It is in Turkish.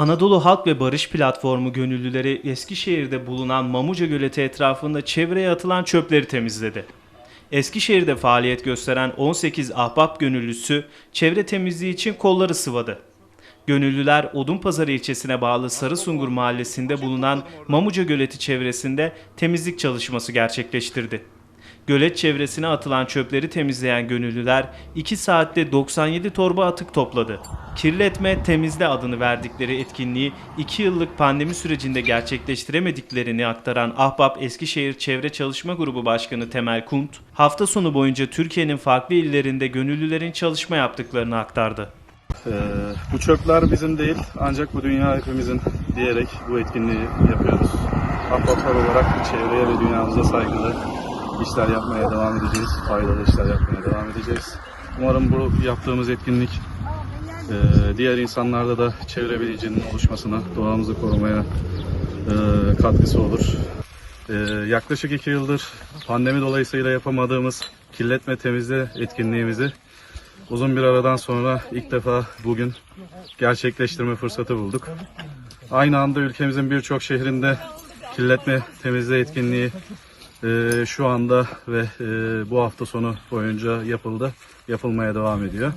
Anadolu Halk ve Barış Platformu gönüllüleri Eskişehir'de bulunan Mamuca Göleti etrafında çevreye atılan çöpleri temizledi. Eskişehir'de faaliyet gösteren 18 ahbap gönüllüsü çevre temizliği için kolları sıvadı. Gönüllüler Odunpazarı ilçesine bağlı Sarısungur mahallesinde bulunan Mamuca Göleti çevresinde temizlik çalışması gerçekleştirdi. Gölet çevresine atılan çöpleri temizleyen gönüllüler 2 saatte 97 torba atık topladı. Kirletme Temizle adını verdikleri etkinliği 2 yıllık pandemi sürecinde gerçekleştiremediklerini aktaran Ahbap Eskişehir Çevre Çalışma Grubu Başkanı Temel Kunt, hafta sonu boyunca Türkiye'nin farklı illerinde gönüllülerin çalışma yaptıklarını aktardı. Ee, bu çöpler bizim değil ancak bu dünya hepimizin diyerek bu etkinliği yapıyoruz. Ahbaplar olarak çevreye ve dünyamıza saygılı işler yapmaya devam edeceğiz. Faydalı işler yapmaya devam edeceğiz. Umarım bu yaptığımız etkinlik e, diğer insanlarda da çevre bilincinin oluşmasına, doğamızı korumaya e, katkısı olur. E, yaklaşık iki yıldır pandemi dolayısıyla yapamadığımız kirletme temizle etkinliğimizi Uzun bir aradan sonra ilk defa bugün gerçekleştirme fırsatı bulduk. Aynı anda ülkemizin birçok şehrinde kirletme temizle etkinliği e, şu anda ve e, bu hafta sonu boyunca yapıldı. Yapılmaya devam ediyor.